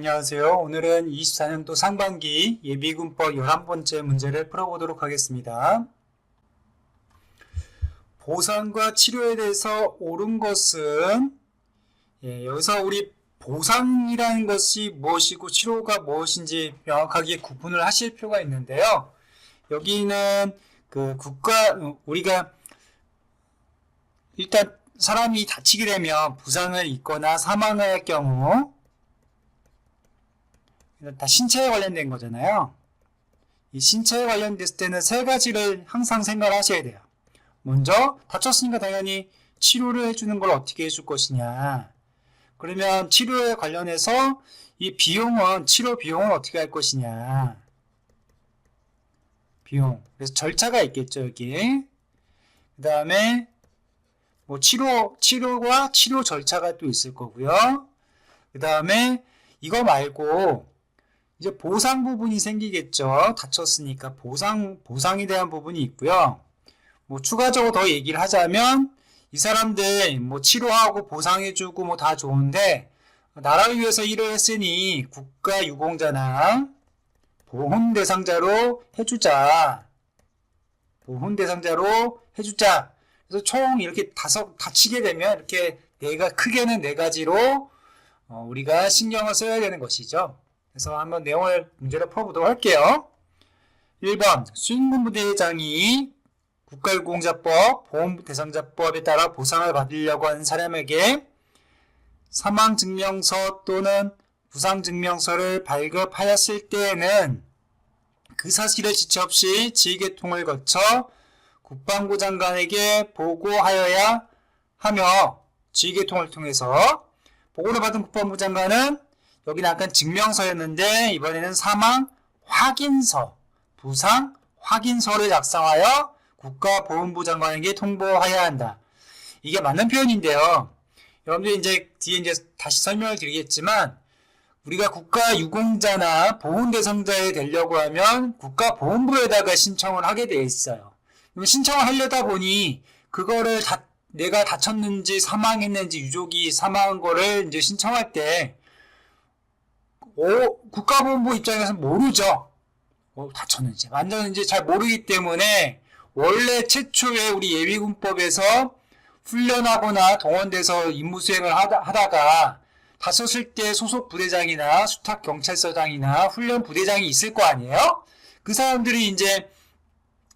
안녕하세요. 오늘은 24년도 상반기 예비군법 11번째 문제를 풀어보도록 하겠습니다. 보상과 치료에 대해서 옳은 것은 예, 여기서 우리 보상이라는 것이 무엇이고 치료가 무엇인지 명확하게 구분을 하실 필요가 있는데요. 여기는 그 국가 우리가 일단 사람이 다치게 되면 부상을 입거나 사망할 경우 다 신체에 관련된 거잖아요. 이 신체에 관련됐을 때는 세 가지를 항상 생각을 하셔야 돼요. 먼저 다쳤으니까 당연히 치료를 해주는 걸 어떻게 해줄 것이냐. 그러면 치료에 관련해서 이 비용은 치료 비용은 어떻게 할 것이냐. 비용. 그래서 절차가 있겠죠 여기. 그 다음에 뭐 치료 치료와 치료 절차가 또 있을 거고요. 그 다음에 이거 말고 이제 보상 부분이 생기겠죠. 다쳤으니까 보상 보상에 대한 부분이 있고요. 뭐 추가적으로 더 얘기를 하자면 이 사람들 뭐 치료하고 보상해주고 뭐 다 좋은데 나라를 위해서 일을 했으니 국가 유공자나 보훈 대상자로 해주자. 보훈 대상자로 해주자. 그래서 총 이렇게 다섯 다치게 되면 이렇게 네가 크게는 네 가지로 어, 우리가 신경을 써야 되는 것이죠. 그래서 한번 내용을 문제를 풀어보도록 할게요. 1번 수행본부대장이 국가유공자법, 보험대상자법에 따라 보상을 받으려고 하는 사람에게 사망증명서 또는 부상증명서를 발급하였을 때에는 그 사실을 지체 없이 지휘계통을 거쳐 국방부 장관에게 보고하여야 하며 지휘계통을 통해서 보고를 받은 국방부 장관은 여기는 아까 증명서였는데 이번에는 사망 확인서, 부상 확인서를 작성하여 국가보훈부 장관에게 통보해야 한다. 이게 맞는 표현인데요. 여러분들 이제 뒤에 이제 다시 설명을 드리겠지만 우리가 국가 유공자나 보훈 대상자에 되려고 하면 국가보훈부에다가 신청을 하게 돼 있어요. 신청을 하려다 보니 그거를 다, 내가 다쳤는지 사망했는지 유족이 사망한 거를 이제 신청할 때 오, 국가보훈부 입장에서 모르죠. 어, 다쳤는지 이제 잘 모르기 때문에 원래 최초에 우리 예비군법에서 훈련하거나 동원돼서 임무 수행을 하다, 하다가 다쳤을 때 소속 부대장이나 수탁 경찰서장이나 훈련 부대장이 있을 거 아니에요? 그 사람들이 이제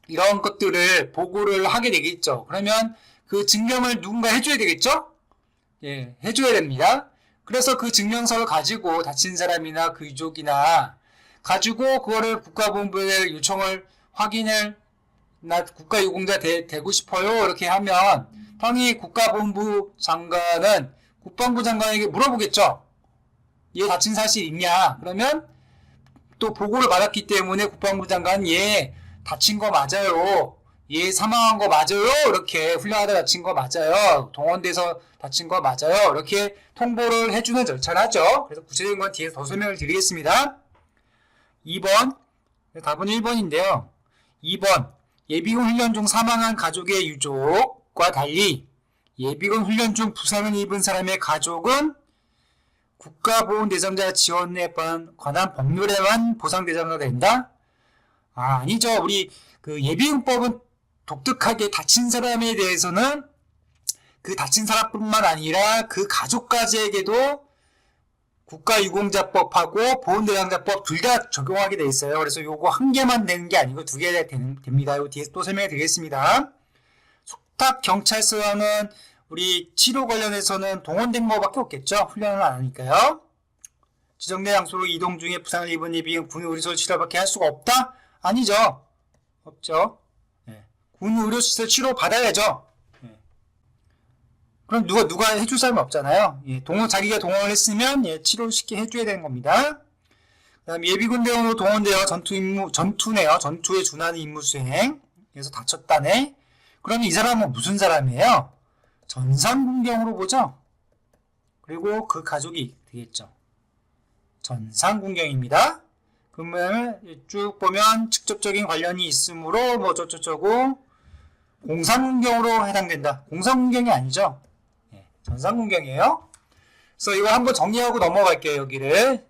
이런 것들을 보고를 하게 되겠죠. 그러면 그 증명을 누군가 해줘야 되겠죠? 예, 해줘야 됩니다. 그래서 그 증명서를 가지고 다친 사람이나 그 유족이나 가지고 그거를 국가본부에 요청을 확인을 나 국가유공자 되, 고 싶어요 이렇게 하면 당연히 국가본부 장관은 국방부 장관에게 물어보겠죠. 얘 다친 사실 있냐? 그러면 또 보고를 받았기 때문에 국방부 장관 얘 다친 거 맞아요. 얘 사망한 거 맞아요. 이렇게 훈련하다 다친 거 맞아요. 동원돼서 다친 거 맞아요. 이렇게 통보를 해주는 절차를 하죠. 그래서 구체적인 건 뒤에서 더 설명을 드리겠습니다. 2번 답은 1번인데요. 2번 예비군 훈련 중 사망한 가족의 유족과 달리 예비군 훈련 중 부상을 입은 사람의 가족은 국가보훈 대상자 지원에 관한 법률에만 보상 대상자가 된다? 아, 아니죠. 우리 그 예비군법은 독특하게 다친 사람에 대해서는 그 다친 사람뿐만 아니라 그 가족까지에게도 국가유공자법하고 보훈대상자법 둘 다 적용하게 돼 있어요. 그래서 요거 한 개만 되는 게 아니고 두 개가 됩니다. 요 뒤에서 또 설명해 드리겠습니다. 속탁 경찰서는 우리 치료 관련해서는 동원된 거밖에 없겠죠. 훈련을 안 하니까요. 지정된 장소로 이동 중에 부상을 입은 예비군 군 의료시설 치료밖에 할 수가 없다? 아니죠. 없죠. 네. 군 의료시설 치료 받아야죠. 네. 그럼 누가 누가 해줄 사람이 없잖아요. 예, 동원 자기가 동원을 했으면 예, 치료를 쉽게 해줘야 되는 겁니다. 그다음 예비군 대원으로 동원되어 전투 임무 전투네요. 전투에 준하는 임무 수행. 그래서 다쳤다네. 그러면 이 사람은 무슨 사람이에요? 전상군경으로 보죠. 그리고 그 가족이 되겠죠. 전상군경입니다. 그러면 쭉 보면 직접적인 관련이 있으므로 뭐 저저저고 공상군경으로 해당된다. 공상군경이 아니죠. 네, 전상군경이에요. 그래서 이거 한번 정리하고 넘어갈게요. 여기를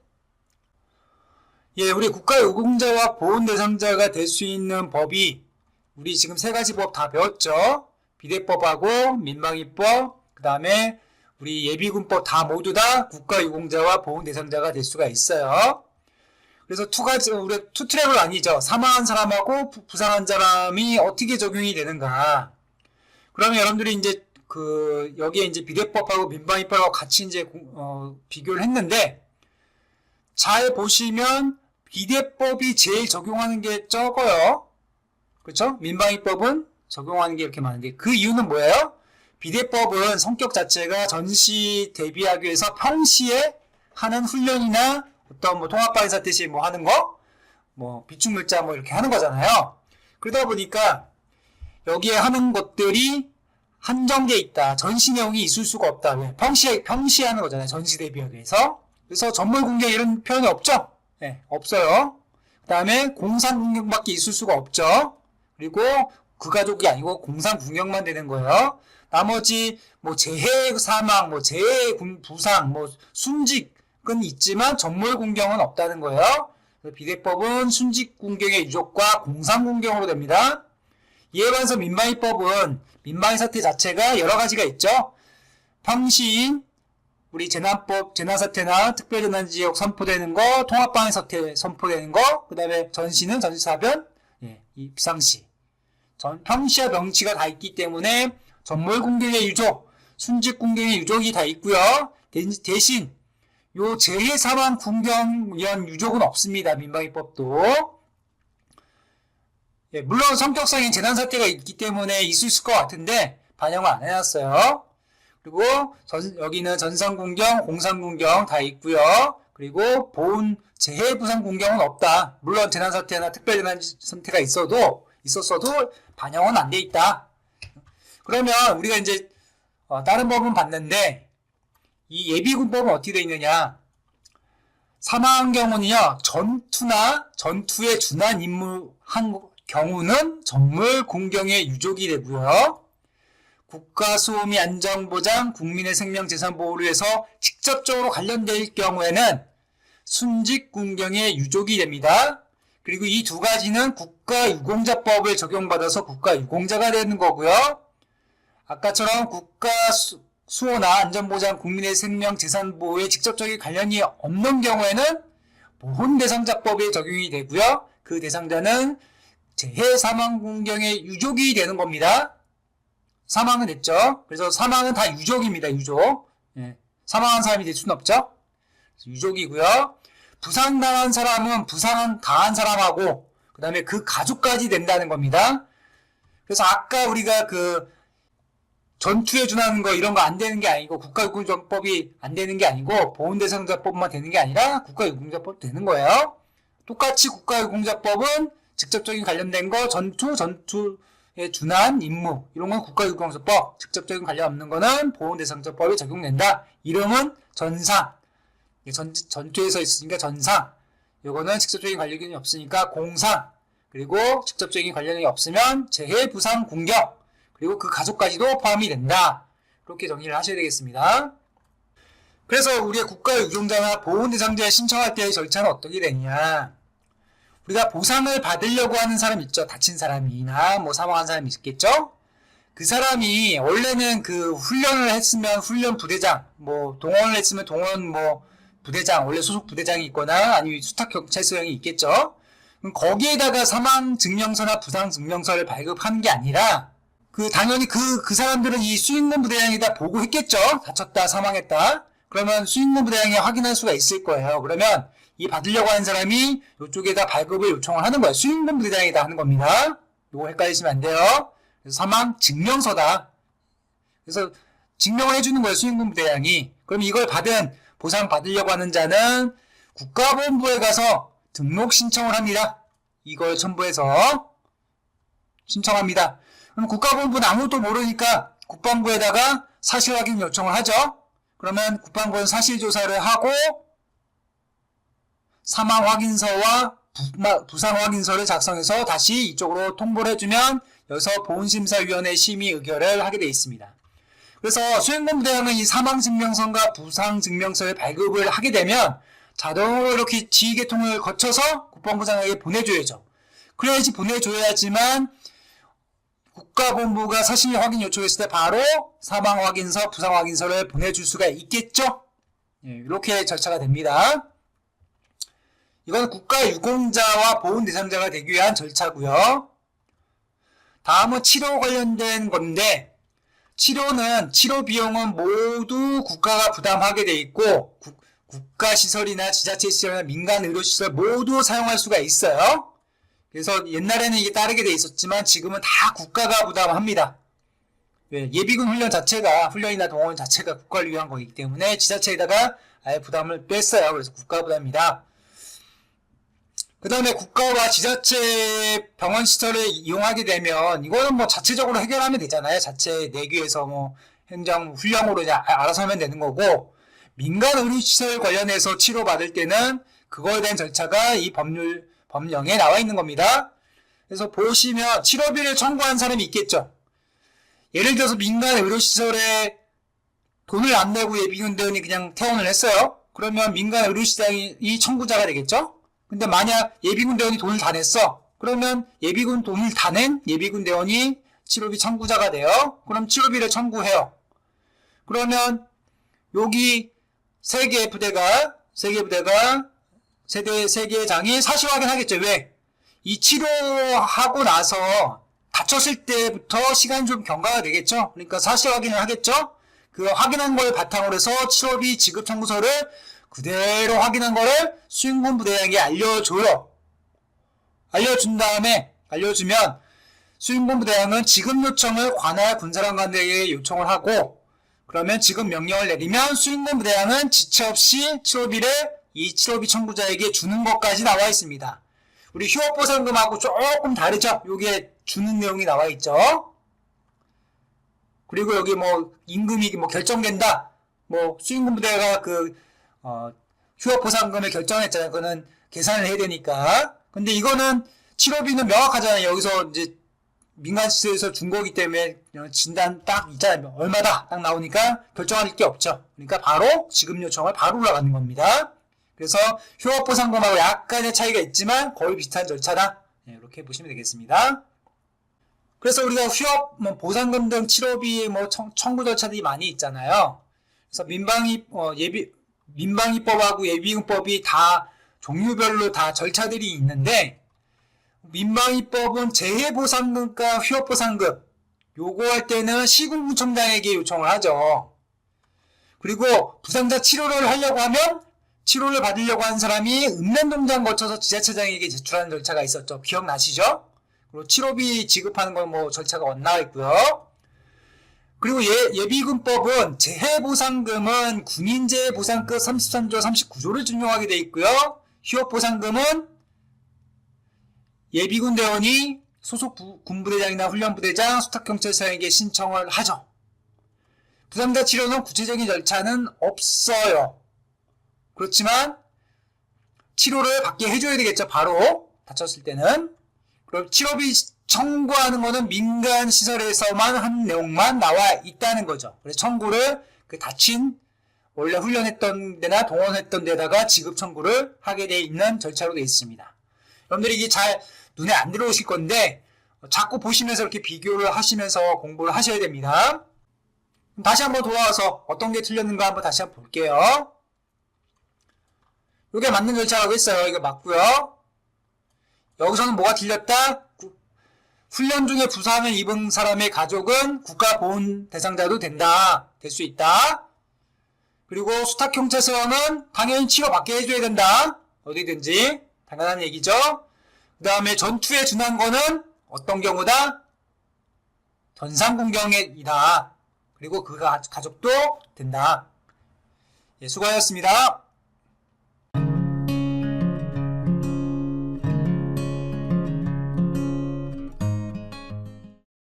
예, 우리 국가유공자와 보훈 대상자가 될 수 있는 법이 우리 지금 세 가지 법 다 배웠죠? 비대법하고 민방위법, 그 다음에 우리 예비군법 다 모두 다 국가 유공자와 보훈 대상자가 될 수가 있어요. 그래서 투 가지, 우리 투 트랙은 아니죠. 사망한 사람하고 부- 부상한 사람이 어떻게 적용이 되는가. 그러면 여러분들이 이제 그, 여기에 이제 비대법하고 민방위법하고 같이 이제 공- 어, 비교를 했는데, 잘 보시면 비대법이 제일 적용하는 게 적어요. 그렇죠? 민방위법은 적용하는 게 이렇게 많은데 그 이유는 뭐예요? 비대법은 성격 자체가 전시 대비하기 위해서 평시에 하는 훈련이나 어떤 뭐 통합방사 뜻이 뭐 하는 거, 뭐 비축물자 뭐 이렇게 하는 거잖아요. 그러다 보니까 여기에 하는 것들이 한정돼 있다. 전시 내용이 있을 수가 없다. 왜? 평시에 평시에 하는 거잖아요. 전시 대비하기 위해서. 그래서 전물 공격 이런 표현이 없죠? 네, 없어요. 그 다음에 공산 공격밖에 있을 수가 없죠. 그리고 그 가족이 아니고 공산 공격만 되는 거예요. 나머지 뭐 재해 사망, 뭐 재해 군- 부상, 뭐 순직은 있지만 전물 공격은 없다는 거예요. 비대법은 순직 공격의 유족과 공산 공격으로 됩니다. 이에 반해서 민방위법은 민방위 사태 자체가 여러 가지가 있죠. 평시인 우리 재난법, 재난사태나 특별재난지역 선포되는 거, 통합방위 사태 선포되는 거, 그 다음에 전시는 전시사변, 예, 이 비상시. 전, 평시와 명치가 다 있기 때문에 전몰 공격의 유족, 순직 공격의 유족이 다 있고요. 대- 대신 요 재해 사망 군경 이런 유족은 없습니다. 민방위법도. 예, 물론 성격상인 재난 사태가 있기 때문에 있을 것 같은데 반영을 안 해놨어요. 그리고 전- 여기는 전산군경, 공산군경 다 있고요. 그리고 보훈 재해 부상 군경은 없다. 물론 재난 사태나 특별 재난 사태가 있어도 있었어도 반영은 안 돼 있다. 그러면 우리가 이제 어, 다른 법은 봤는데 이 예비군법은 어떻게 되어 있느냐? 사망한 경우는요 전투나 전투에 준한 임무 한 경우는 전물 공경의 유족이 되고요. 국가 수호미 안전보장, 국민의 생명 재산 보호를 위해서 직접적으로 관련될 경우에는 순직 군경의 유족이 됩니다. 그리고 이 두 가지는 국가 유공자법을 적용받아서 국가 유공자가 되는 거고요. 아까처럼 국가 수, 수호나 안전보장, 국민의 생명 재산 보호에 직접적인 관련이 없는 경우에는 보훈 대상자법에 적용이 되고요. 그 대상자는 재해 사망 군경의 유족이 되는 겁니다. 사망은 됐죠. 그래서 사망은 다 유족입니다. 유족. 예. 사망한 사람이 될 수는 없죠. 유족이고요. 부상당한 사람은 부상 당한 사람하고 그 다음에 그 가족까지 된다는 겁니다. 그래서 아까 우리가 그 전투에 준하는 거 이런 거 안 되는 게 아니고 국가유공자법이 안 되는 게 아니고 보훈대상자법만 되는 게 아니라 국가유공자법 되는 거예요. 똑같이 국가유공자법은 직접적인 관련된 거 전투 전투에 준한 임무 이런 건 국가유공자법 직접적인 관련 없는 거는 보훈대상자법에 적용된다. 이름은 전상 전, 전투에서 있으니까 전상 요거는 직접적인 관련이 없으니까 공상 그리고 직접적인 관련이 없으면 재해 부상 공격 그리고 그 가족까지도 포함이 된다. 그렇게 정리를 하셔야 되겠습니다. 그래서 우리가 국가 유종자나 보훈 대상자에 신청할 때의 절차는 어떻게 되냐? 우리가 보상을 받으려고 하는 사람 있죠. 다친 사람이나 뭐 사망한 사람이 있겠죠. 그 사람이 원래는 그 훈련을 했으면 훈련 부대장, 뭐 동원을 했으면 동원 뭐 부대장, 원래 소속 부대장이 있거나 아니면 수탁 경찰서장이 있겠죠. 거기에다가 사망 증명서나 부상 증명서를 발급하는 게 아니라 그 당연히 그 그 사람들은 이 수익문 부대장에다 보고 했겠죠. 다쳤다, 사망했다. 그러면 수익문 부대장이 확인할 수가 있을 거예요. 그러면 이 받으려고 하는 사람이 이쪽에다 발급을 요청을 하는 거예요. 수익문 부대장에다 하는 겁니다. 요거 헷갈리시면 안 돼요. 그래서 사망 증명서다. 그래서 증명을 해주는 거예요. 수익문 부대장이. 그럼 이걸 받은 보상 받으려고 하는 자는 국가보훈부에 가서 등록 신청을 합니다. 이걸 첨부해서 신청합니다. 그럼 국가보훈부는 아무것도 모르니까 국방부에다가 사실 확인 요청을 하죠. 그러면 국방부는 사실 조사를 하고 사망 확인서와 부- 부상 확인서를 작성해서 다시 이쪽으로 통보를 해주면 여기서 보훈심사위원회 심의 의결을 하게 되어 있습니다. 그래서 수행본부대장은 이 사망증명서과 부상증명서의 발급을 하게 되면 자동으로 이렇게 지휘계통을 거쳐서 국방부장에게 보내줘야죠. 그래야지 보내줘야지만 국가본부가 사실 확인 요청했을 때 바로 사망 확인서, 부상 확인서를 보내줄 수가 있겠죠? 예, 이렇게 절차가 됩니다. 이건 국가 유공자와 보훈 대상자가 되기 위한 절차고요. 다음은 치료 관련된 건데 치료는 치료 비용은 모두 국가가 부담하게 돼 있고 국, 국가 시설이나 지자체 시설이나 민간 의료 시설 모두 사용할 수가 있어요. 그래서 옛날에는 이게 따르게 돼 있었지만 지금은 다 국가가 부담합니다. 왜? 예비군 훈련 자체가 훈련이나 동원 자체가 국가를 위한 거기 때문에 지자체에다가 아예 부담을 뺐어요. 그래서 국가 부담입니다. 그 다음에 국가와 지자체 병원 시설을 이용하게 되면 이거는 뭐 자체적으로 해결하면 되잖아요. 자체 내규에서 뭐 행정 훈령으로 아- 알아서 하면 되는 거고 민간 의료 시설 관련해서 치료받을 때는 그거에 대한 절차가 이 법률 법령에 나와 있는 겁니다. 그래서 보시면 치료비를 청구한 사람이 있겠죠. 예를 들어서 민간 의료 시설에 돈을 안 내고 예비군 대원이 그냥 퇴원을 했어요. 그러면 민간 의료 시장이 이 청구자가 되겠죠. 근데 만약 예비군 대원이 돈을 다 냈어. 그러면 예비군 돈을 다 낸 예비군 대원이 치료비 청구자가 돼요. 그럼 치료비를 청구해요. 그러면 여기 세 개의 부대가 세 개 부대가 세대 세 개의 장이 사실 확인하겠죠. 왜? 이 치료하고 나서 다쳤을 때부터 시간이 좀 경과가 되겠죠. 그러니까 사실 확인을 하겠죠. 그 확인한 걸 바탕으로 해서 치료비 지급 청구서를 그대로 확인한 거를 수행군 부대장에게 알려줘요. 알려준 다음에 알려주면 수행군 부대장은 지급 요청을 관할 군사령관들에게 요청을 하고 그러면 지급 명령을 내리면 수행군 부대장은 지체 없이 치료비를 이 치료비 청구자에게 주는 것까지 나와 있습니다. 우리 휴업보상금하고 조금 다르죠? 여기에 주는 내용이 나와 있죠? 그리고 여기 뭐 임금이 뭐 결정된다. 뭐 수임금 부대가 그 어, 휴업 보상금을 결정했잖아요. 그거는 계산을 해야 되니까. 근데 이거는 치료비는 명확하잖아요. 여기서 이제 민간 시설에서 준 거기 때문에 진단 딱 있잖아요. 얼마다 딱 나오니까 결정할 게 없죠. 그러니까 바로 지급 요청을 바로 올라가는 겁니다. 그래서 휴업 보상금하고 약간의 차이가 있지만 거의 비슷한 절차다. 네, 이렇게 보시면 되겠습니다. 그래서 우리가 휴업, 뭐 보상금 등 치료비 뭐 청, 청구 절차들이 많이 있잖아요. 그래서 민방위 어, 예비 민방위법하고 예비군법이 다 종류별로 다 절차들이 있는데 민방위법은 재해보상금과 휴업보상금 요거 할 때는 시군구청장에게 요청을 하죠. 그리고 부상자 치료를 하려고 하면 치료를 받으려고 하는 사람이 읍면동장 거쳐서 지자체장에게 제출하는 절차가 있었죠. 기억나시죠? 그리고 치료비 지급하는 건 뭐 절차가 엇나와 있고요. 그리고 예, 예비군법은 재해보상금은 군인재해보상급 33조 39조를 준용하게 되어 있고요. 휴업보상금은 예비군 대원이 소속 부- 군부대장이나 훈련부대장, 수탁경찰서에게 신청을 하죠. 부상자 치료는 구체적인 절차는 없어요. 그렇지만 치료를 받게 해줘야 되겠죠. 바로 다쳤을 때는. 그럼 치료비 청구하는 거는 민간 시설에서만 한 내용만 나와 있다는 거죠. 그래서 청구를 그 다친 원래 훈련했던 데나 동원했던 데다가 지급 청구를 하게 돼 있는 절차로 되어 있습니다. 여러분들이 이게 잘 눈에 안 들어오실 건데 어, 자꾸 보시면서 이렇게 비교를 하시면서 공부를 하셔야 됩니다. 다시 한번 돌아와서 어떤 게 틀렸는가 한번 다시 한번 볼게요. 이게 맞는 절차라고 했어요. 이거 맞고요. 여기서는 뭐가 틀렸다? 구- 훈련 중에 부상을 입은 사람의 가족은 국가보훈 대상자도 된다. 될 수 있다. 그리고 수탁경찰서는 당연히 치료받게 해줘야 된다. 어디든지. 당연한 얘기죠. 그 다음에 전투에 준한 거는 어떤 경우다? 전상군경이다. 그리고 그 가- 가족도 된다. 예, 수고하셨습니다.